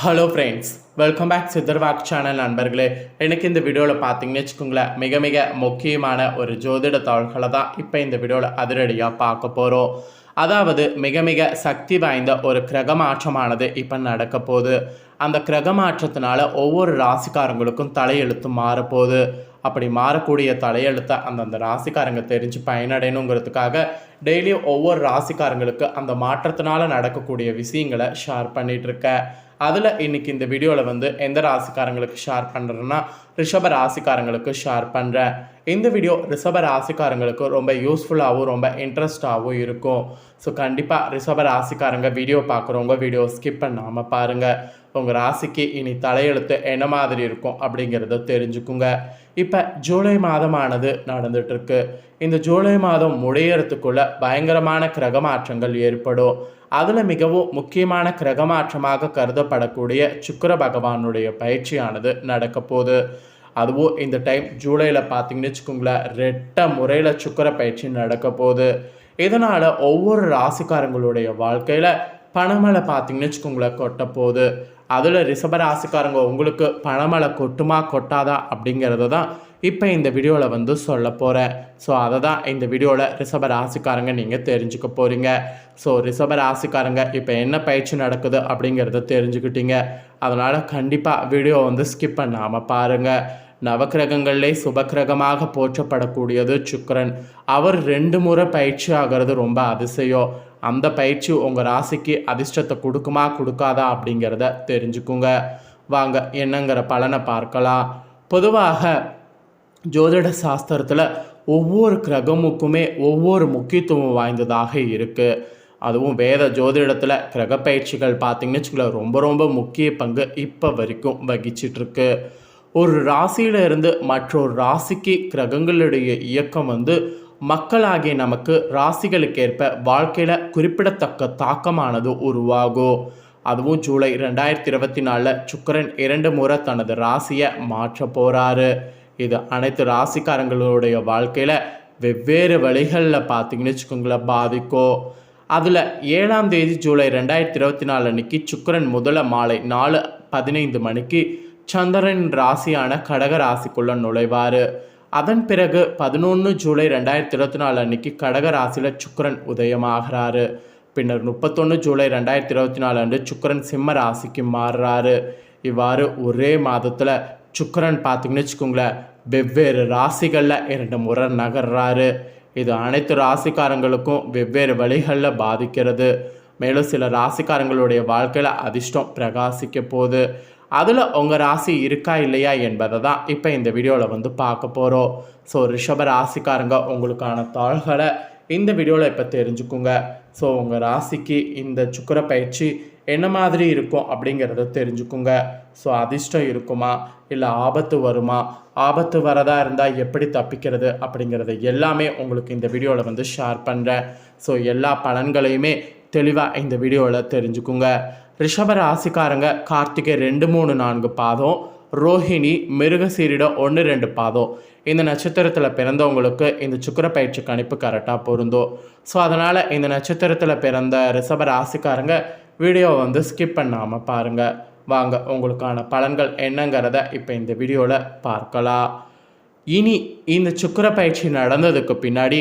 Hello friends welcome back சித்தர்வாக் channel நண்பர்களே. எனக்கு இந்த வீடியோவில் பார்த்தீங்கன்னு வச்சுக்கோங்களேன் மிக மிக முக்கியமான ஒரு ஜோதிட தாள்களை தான் இப்போ இந்த வீடியோவில் அதிரடியாக பார்க்க போகிறோம் அதாவது மிக மிக சக்தி வாய்ந்த ஒரு கிரக மாற்றமானது இப்போ நடக்க போகுது. அந்த கிரக மாற்றத்தினால ஒவ்வொரு ராசிக்காரங்களுக்கும் தலையெழுத்து மாறப்போகுது. அப்படி மாறக்கூடிய தலையெழுத்தை அந்தந்த ராசிக்காரங்க தெரிஞ்சு பயனடையணுங்கிறதுக்காக டெய்லியும் ஒவ்வொரு ராசிக்காரங்களுக்கு அந்த மாற்றத்தினால நடக்கக்கூடிய விஷயங்களை ஷேர் பண்ணிகிட்ருக்கேன் அதில் இன்றைக்கி இந்த வீடியோவில் வந்து எந்த ராசிக்காரங்களுக்கு ஷேர் பண்ணுறேன்னா ரிஷப ராசிக்காரங்களுக்கு ஷேர் பண்ணுறேன் இந்த வீடியோ ரிஷப ராசிக்காரங்களுக்கு ரொம்ப யூஸ்ஃபுல்லாகவும் ரொம்ப இன்ட்ரெஸ்டாகவும் இருக்கும். ஸோ கண்டிப்பாக ரிஷப ராசிக்காரங்க வீடியோ பார்க்குறவங்க வீடியோ ஸ்கிப் பண்ணாமல் பாருங்கள் உங்கள் ராசிக்கு இனி தலையெழுத்து என்ன மாதிரி இருக்கும் அப்படிங்கிறத தெரிஞ்சுக்குங்க. இப்போ ஜூலை மாதமானது நடந்துகிட்ருக்கு இந்த ஜூலை மாதம் முடியறதுக்குள்ளே பயங்கரமான கிரக மாற்றங்கள் ஏற்படும். அதில் மிகவும் முக்கியமான கிரக மாற்றமாக கருதப்படக்கூடிய சுக்கிர பகவானுடைய பயிற்சியானது நடக்க போகுது. அதுவும் இந்த டைம் ஜூலையில் பார்த்தீங்கன்னு வச்சுக்கோங்களேன் ரெட்ட முறையில் சுக்கிர பயிற்சி நடக்க போகுது. இதனால் ஒவ்வொரு ராசிக்காரங்களுடைய வாழ்க்கையில் பணமழை பார்த்தீங்கன்னு வச்சுக்கோங்களேன் கொட்ட போகுது அதில் ரிஷபராசிக்காரங்க உங்களுக்கு பணமழை கொட்டுமா கொட்டாதா அப்படிங்கிறத தான் இப்போ இந்த வீடியோவில் வந்து சொல்ல போகிறேன் ஸோ அதை தான் இந்த வீடியோவில் ரிஷப ராசிக்காரங்க நீங்கள் தெரிஞ்சுக்க போகிறீங்க ஸோ ரிஷப ராசிக்காரங்க இப்போ என்ன பயிற்சி நடக்குது அப்படிங்கிறத தெரிஞ்சுக்கிட்டீங்க. அதனால் கண்டிப்பாக வீடியோ வந்து ஸ்கிப் பண்ணாமல் பாருங்கள் நவக்கிரகங்களிலே சுபக்கிரகமாக போற்றப்படக்கூடியது சுக்கரன். அவர் ரெண்டு முறை பயிற்சி ஆகிறது ரொம்ப அதிசயம். அந்த பயிற்சி உங்கள் ராசிக்கு அதிர்ஷ்டத்தை கொடுக்குமா கொடுக்காதா அப்படிங்கிறத தெரிஞ்சுக்குங்க. வாங்க என்னங்கிற பலனை பார்க்கலாம். பொதுவாக ஜோதிட சாஸ்திரத்தில் ஒவ்வொரு கிரகமுக்குமே ஒவ்வொரு முக்கியத்துவம் வாய்ந்ததாக இருக்குது அதுவும் வேத ஜோதிடத்தில் கிரக பயிற்சிகள் பார்த்திங்கன்னு வச்சுக்கோங்களேன் ரொம்ப ரொம்ப முக்கிய பங்கு இப்போ வரைக்கும் வகிச்சிட்ருக்கு. ஒரு ராசியிலிருந்து மற்றொரு ராசிக்கு கிரகங்களுடைய இயக்கம் வந்து மக்களாகிய நமக்கு ராசிகளுக்கேற்ப வாழ்க்கையில் குறிப்பிடத்தக்க தாக்கமானது உருவாகும். அதுவும் ஜூலை ரெண்டாயிரத்தி இருபத்தி நாலில் சுக்கரன் இரண்டு முறை தனது ராசியை மாற்ற போகிறாரு இது அனைத்து ராசிக்காரங்களுடைய வாழ்க்கையில் வெவ்வேறு வழிகளில் பார்த்தீங்கன்னு வச்சுக்கோங்களேன் பாதிக்கும். அதில் ஏழாம் தேதி ஜூலை ரெண்டாயிரத்தி இருபத்தி நாலு அன்னைக்கு சுக்கரன் முதல மாலை நாலு பதினைந்து மணிக்கு சந்திரன் ராசியான கடக ராசிக்குள்ளே நுழைவார். அதன் பிறகு பதினொன்று ஜூலை ரெண்டாயிரத்தி இருபத்தி நாலு அன்னைக்கு கடக ராசியில் சுக்கரன் உதயமாகிறாரு. பின்னர் முப்பத்தொன்று ஜூலை ரெண்டாயிரத்தி இருபத்தி நாலு அன்று சுக்கரன் சிம்ம ராசிக்கு மாறுறாரு. இவ்வாறு ஒரே மாதத்தில் சுக்கரன் பார்த்தீங்கன்னு வச்சுக்கோங்களேன் வெவ்வேறு ராசிகளில் இரண்டு முறை நகர்றாரு. இது அனைத்து ராசிக்காரங்களுக்கும் வெவ்வேறு வழிகளில் பாதிக்கிறது. மேலும் சில ராசிக்காரங்களுடைய வாழ்க்கையில் அதிர்ஷ்டம் பிரகாசிக்க போகுது. அதில் உங்கள் ராசி இருக்கா இல்லையா என்பதை தான் இப்போ இந்த வீடியோவில் வந்து பார்க்க போகிறோம் ஸோ ரிஷப ராசிக்காரங்க உங்களுக்கான தாள்களை இந்த வீடியோவில் இப்போ தெரிஞ்சுக்குங்க. ஸோ உங்கள் ராசிக்கு இந்த சுக்கர பயிற்சி என்ன மாதிரி இருக்கும் அப்படிங்கிறத தெரிஞ்சுக்குங்க. ஸோ அதிர்ஷ்டம் இருக்குமா? இல்லை ஆபத்து வருமா? ஆபத்து வரதா இருந்தால் எப்படி தப்பிக்கிறது அப்படிங்கிறது எல்லாமே உங்களுக்கு இந்த வீடியோவில் வந்து ஷேர் பண்ணுறேன் ஸோ எல்லா பலன்களையுமே தெளிவாக இந்த வீடியோவில் தெரிஞ்சுக்குங்க. ரிஷப ராசிக்காரங்க கார்த்திகை ரெண்டு மூணு நான்கு பாதம் ரோஹிணி மிருகசீரிடம் ஒன்று ரெண்டு பாதம். இந்த நட்சத்திரத்தில் பிறந்தவங்களுக்கு இந்த சுக்கர பயிற்சி கணிப்பு கரெக்டாக பொருந்தும். ஸோ அதனால் இந்த நட்சத்திரத்தில் பிறந்த ரிஷப ராசிக்காரங்க வீடியோ வந்து ஸ்கிப் பண்ணாமல் பாருங்கள் வாங்க உங்களுக்கான பலன்கள் என்னங்கிறத இப்போ இந்த வீடியோவில் பார்க்கலாம். இனி இந்த சுக்கர பயிற்சி நடந்ததுக்கு பின்னாடி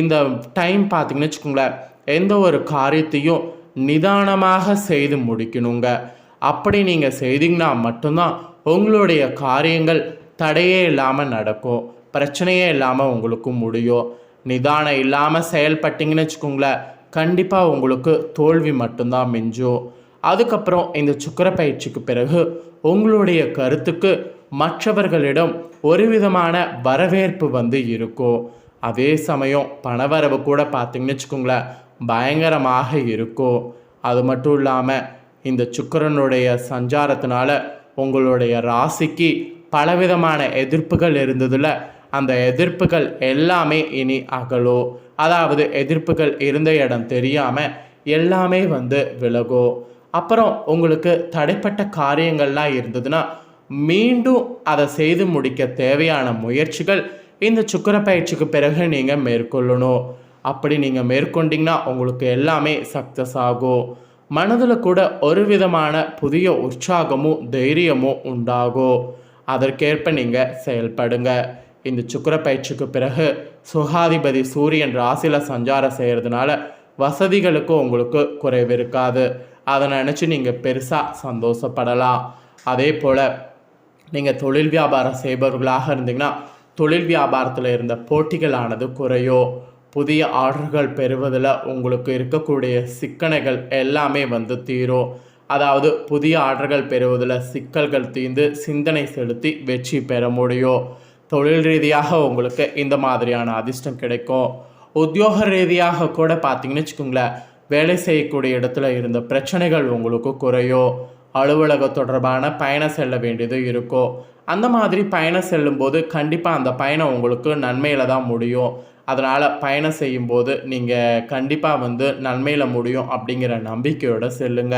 இந்த டைம் பார்த்திங்கன்னு வச்சுக்கோங்களேன் எந்த ஒரு காரியத்தையும் நிதானமாக செய்து முடிக்கணுங்க. அப்படி நீங்கள் செய்தீங்கன்னா மட்டும்தான் உங்களுடைய காரியங்கள் தடையே இல்லாமல் நடக்கும். பிரச்சனையே இல்லாமல் உங்களுக்கு முடியும். நிதானம் இல்லாமல் செயல்பட்டீங்கன்னு வச்சுக்கோங்களேன் கண்டிப்பாக உங்களுக்கு தோல்வி மட்டும்தான் மிஞ்சும். அதுக்கப்புறம் இந்த சுக்கர பயிற்சிக்கு பிறகு உங்களுடைய கருத்துக்கு மற்றவர்களிடம் ஒரு விதமான வரவேற்பு வந்து இருக்கும். அதே சமயம் பணவரவு கூட பார்த்தீங்கன்னு வச்சுக்கோங்களேன் பயங்கரமாக இருக்கும். அது மட்டும் இல்லாமல் இந்த சுக்கரனுடைய சஞ்சாரத்தினால உங்களுடைய ராசிக்கு பலவிதமான எதிர்ப்புகள் இருந்ததில் அந்த எதிர்ப்புகள் எல்லாமே இனி அகலோ. அதாவது எதிர்ப்புகள் இருந்த இடம் தெரியாமல் எல்லாமே வந்து விலகும் அப்புறம் உங்களுக்கு தடைப்பட்ட காரியங்கள்லாம் இருந்ததுன்னா மீண்டும் அதை செய்து முடிக்க தேவையான முயற்சிகள் இந்த சுக்கர பயிற்சிக்கு பிறகு நீங்கள் மேற்கொள்ளணும். அப்படி நீங்கள் மேற்கொண்டிங்கன்னா உங்களுக்கு எல்லாமே சக்ஸஸ் ஆகும். மனதில் கூட ஒரு விதமான புதிய உற்சாகமும் தைரியமும் உண்டாகும். அதற்கேற்ப நீங்கள் செயல்படுங்க. இந்த சுக்கிர பயிற்சிக்கு பிறகு சுகாதிபதி சூரியன் ராசியில் சஞ்சாரம் செய்கிறதுனால வசதிகளுக்கு உங்களுக்கு குறைவு இருக்காது. அதை நினச்சி நீங்கள் பெருசாக சந்தோஷப்படலாம். அதே போல் நீங்கள் தொழில் வியாபாரம் செய்பவர்களாக இருந்தீங்கன்னா தொழில் வியாபாரத்தில் இருந்த போட்டிகளானது குறையோ புதிய ஆர்டர்கள் பெறுவதில் உங்களுக்கு இருக்கக்கூடிய சிக்கனைகள் எல்லாமே வந்து தீரும் அதாவது புதிய ஆர்டர்கள் பெறுவதில் சிக்கல்கள் தீர்ந்து சிந்தனை செலுத்தி வெற்றி பெற முடியும் தொழில் ரீதியாக உங்களுக்கு இந்த மாதிரியான அதிர்ஷ்டம் கிடைக்கும். உத்தியோக ரீதியாக கூட பார்த்தீங்கன்னு வச்சுக்கோங்களேன் வேலை செய்யக்கூடிய இடத்துல இருந்த பிரச்சனைகள் உங்களுக்கு குறையும் அலுவலக தொடர்பான பயணம் செல்ல வேண்டியது இருக்கும் அந்த மாதிரி பயணம் செல்லும்போது கண்டிப்பாக அந்த பயணம் உங்களுக்கு நன்மையில் தான் முடியும். அதனால் பயணம் செய்யும்போது நீங்கள் கண்டிப்பாக வந்து நன்மையில் முடியும் அப்படிங்கிற நம்பிக்கையோடு செல்லுங்க.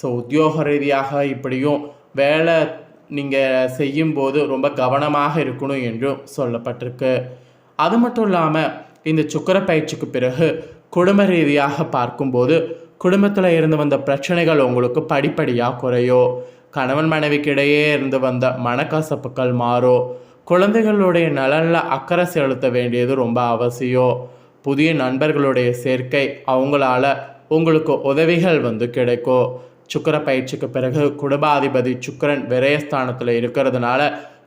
ஸோ உத்தியோக ரீதியாக இப்படியும் வேலை நீங்கள் செய்யும்போது ரொம்ப கவனமாக இருக்கணும் என்றும் சொல்லப்பட்டிருக்கு. அது மட்டும் இல்லாமல் இந்த சுக்கர பயிற்சிக்கு பிறகு குடும்ப ரீதியாக பார்க்கும்போது குடும்பத்தில் இருந்து வந்த பிரச்சனைகள் உங்களுக்கு படிப்படியாக குறையோ கணவன் மனைவிக்கிடையே இருந்து வந்த மனக்கசப்புகள் மாறும் குழந்தைகளுடைய நலனில் அக்கறை செலுத்த வேண்டியது ரொம்ப அவசியம் புதிய நண்பர்களுடைய சேர்க்கை அவங்களால உங்களுக்கு உதவிகள் வந்து கிடைக்கும் சுக்கர பயிற்சிக்கு பிறகு குடும்பாதிபதி சுக்கரன் விரயஸ்தானத்தில் இருக்கிறதுனால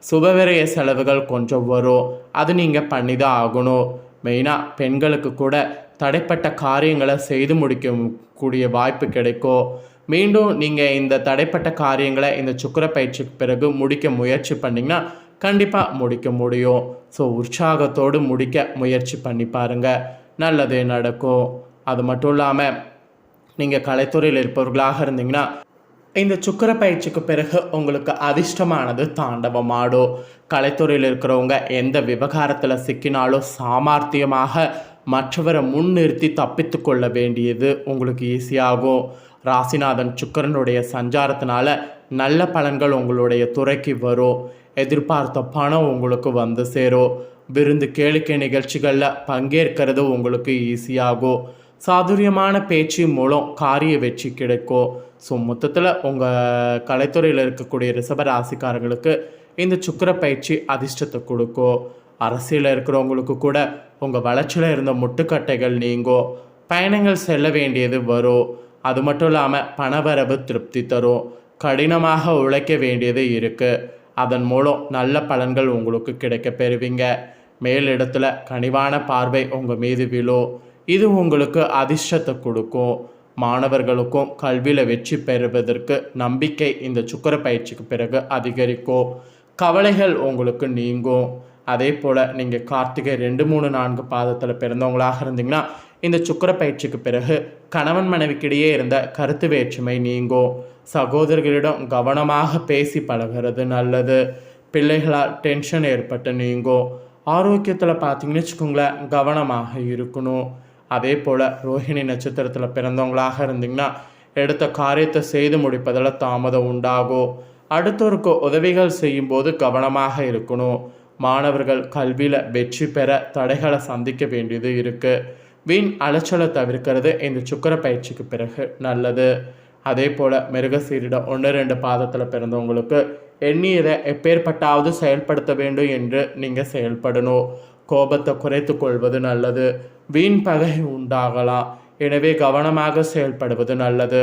சுபவிரய செலவுகள் கொஞ்சம் வரும். அது நீங்கள் பண்ணி தான் ஆகணும். மெயினாக பெண்களுக்கு கூட தடைப்பட்ட காரியங்களை செய்து முடிக்க கூடிய வாய்ப்பு கிடைக்கும் மீண்டும் நீங்கள் இந்த தடைப்பட்ட காரியங்களை இந்த சுக்கர பயிற்சிக்கு பிறகு முடிக்க முயற்சி பண்ணிங்கன்னா கண்டிப்பாக முடிக்க முடியும். ஸோ உற்சாகத்தோடு முடிக்க முயற்சி பண்ணி பாருங்கள் நல்லதே நடக்கும். அது மட்டும் இல்லாமல் நீங்கள் கலைத்துறையில் இருப்பவர்களாக இருந்தீங்கன்னா இந்த சுக்கர பயிற்சிக்கு பிறகு உங்களுக்கு அதிர்ஷ்டமானது தாண்டவமாடும். கலைத்துறையில் இருக்கிறவங்க எந்த விவகாரத்தில் சிக்கினாலும் சாமர்த்தியமாக மற்றவரை முன்னிறுத்தி தப்பித்து கொள்ள வேண்டியது உங்களுக்கு ஈஸியாகும். ராசிநாதன் சுக்கரனுடைய சஞ்சாரத்தினால நல்ல பலன்கள் உங்களுடைய துறைக்கு வரும். எதிர்பார்த்த பணம் உங்களுக்கு வந்து சேரும். விருந்து கேளிக்கை நிகழ்ச்சிகளில் பங்கேற்கிறது உங்களுக்கு ஈஸியாகும். சாதுரியமான பேச்சு மூலம் காரிய வெற்றி கிடைக்கும். ஸோ மொத்தத்தில் உங்கள் கலைத்துறையில் இருக்கக்கூடிய ரிசப ராசிக்காரங்களுக்கு இந்த சுக்கர பயிற்சி அதிர்ஷ்டத்தை கொடுக்கும். அரசியலில் இருக்கிறவங்களுக்கு கூட உங்கள் வளர்ச்சியில் இருந்த முட்டுக்கட்டைகள் நீங்கும் பயணங்கள் செல்ல வேண்டியது வரும் அது மட்டும் இல்லாமல் பணவரவு திருப்தி தரும் கடினமாக உழைக்க வேண்டியது இருக்குது அதன் மூலம் நல்ல பலன்கள் உங்களுக்கு கிடைக்க பெறுவீங்க. மேலிடத்துல கனிவான பார்வை உங்கள் மீது விழும் இது உங்களுக்கு அதிர்ஷ்டத்தை கொடுக்கும். மாணவர்களுக்கும் கல்வியில் வெற்றி பெறுவதற்கு நம்பிக்கை இந்த சுக்கர பயிற்சிக்கு பிறகு அதிகரிக்கும். கவலைகள் உங்களுக்கு நீங்கும். அதே போல் நீங்கள் கார்த்திகை ரெண்டு மூணு நான்கு பாதத்தில் பிறந்தவங்களாக இருந்தீங்கன்னா இந்த சுக்கர பயிற்சிக்கு பிறகு கணவன் மனைவிக்கிடையே இருந்த கருத்து வேற்றுமை நீங்கும் சகோதரர்களிடம் கவனமாக பேசி பழகிறது நல்லது. பிள்ளைகளால் டென்ஷன் ஏற்பட்டு நீங்கும் ஆரோக்கியத்தில் பார்த்தீங்கன்னு வச்சுக்கோங்களேன் கவனமாக இருக்கணும். அதே போல் ரோஹிணி நட்சத்திரத்தில் பிறந்தவங்களாக இருந்தீங்கன்னா எடுத்த காரியத்தை செய்து முடிப்பதில் தாமதம் உண்டாகும். அடுத்தவருக்கு உதவிகள் செய்யும்போது கவனமாக இருக்கணும். மாணவர்கள் கல்வியில் வெற்றி பெற தடைகளை சந்திக்க வேண்டியது இருக்குது வீண் அலைச்சலை தவிர்க்கிறது இந்த சுக்கர பயிற்சிக்கு பிறகு நல்லது. அதே போல் மிருகசீரிடம் ஒன்று ரெண்டு பாதத்தில் பிறந்தவங்களுக்கு எண்ணியதை எப்பேற்பட்டாவது செயல்படுத்த வேண்டும் என்று நீங்கள் செயல்படணும். கோபத்தை குறைத்து கொள்வது நல்லது. வீண் பகை உண்டாகலாம். எனவே கவனமாக செயல்படுவது நல்லது.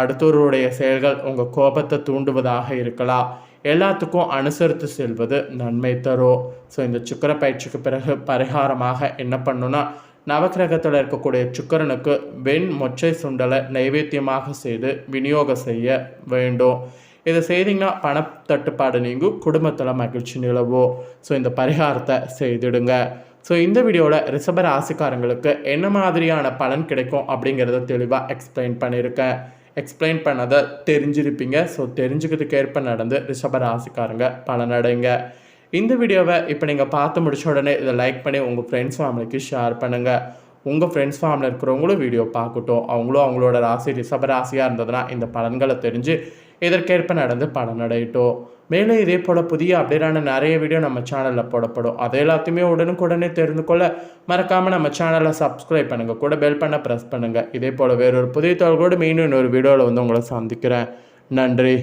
அடுத்தவருடைய செயல்கள் உங்கள் கோபத்தை தூண்டுவதாக இருக்கலாம். எல்லாத்துக்கும் அனுசரித்து செல்வது நன்மை தரும் ஸோ இந்த சுக்கர பயிற்சிக்கு பிறகு பரிகாரமாக என்ன பண்ணுன்னா நவக்கிரகத்தில் இருக்கக்கூடிய சுக்கரனுக்கு வெண் மொச்சை சுண்டலை நைவேத்தியமாக செய்து விநியோகம் செய்ய வேண்டும். இதை செய்தீங்கன்னா பணத்தட்டுப்பாடு நீங்கும் குடும்பத்தில் மகிழ்ச்சி நிலவும். ஸோ இந்த பரிகாரத்தை செய்திடுங்க. ஸோ இந்த வீடியோவில் ரிஷப ராசிக்காரங்களுக்கு என்ன மாதிரியான பலன் கிடைக்கும் அப்படிங்கிறத தெளிவாக எக்ஸ்பிளைன் பண்ணியிருக்கேன். எக்ஸ்பிளைன் பண்ணதை தெரிஞ்சிருப்பீங்க. ஸோ தெரிஞ்சுக்கிறதுக்கு ஏற்ப நடந்து ரிஷபராசிக்காரங்க பலனடைங்க இந்த வீடியோவை இப்போ நீங்கள் பார்த்து முடிச்ச உடனே இதை லைக் பண்ணி உங்கள் ஃப்ரெண்ட்ஸ் ஃபேமிலிக்கு ஷேர் பண்ணுங்கள் உங்கள் ஃப்ரெண்ட்ஸ் ஃபேமிலியில் இருக்கிறவங்களும் வீடியோ பார்க்கட்டும். அவங்களும் அவங்களோட ராசி ரிஷப ராசியாக இருந்ததுன்னா இந்த பலன்களை தெரிஞ்சு இதற்கேற்ப நடந்து பலனடையட்டும் மேலும் இதே போல் புதிய அப்டேட்டான நிறைய வீடியோ நம்ம சேனலில் போடப்படும். அதை எல்லாத்தையுமே உடனுக்குடனே தெரிந்து கொள்ள மறக்காமல் நம்ம சேனலை சப்ஸ்கிரைப் பண்ணுங்கள் கூட பெல் பண்ண ப்ரெஸ் பண்ணுங்கள் இதே போல் வேறொரு புதிய தகவலோடு மீண்டும் இன்னொரு வீடியோவில் வந்து உங்களை சந்திக்கிறேன். நன்றி.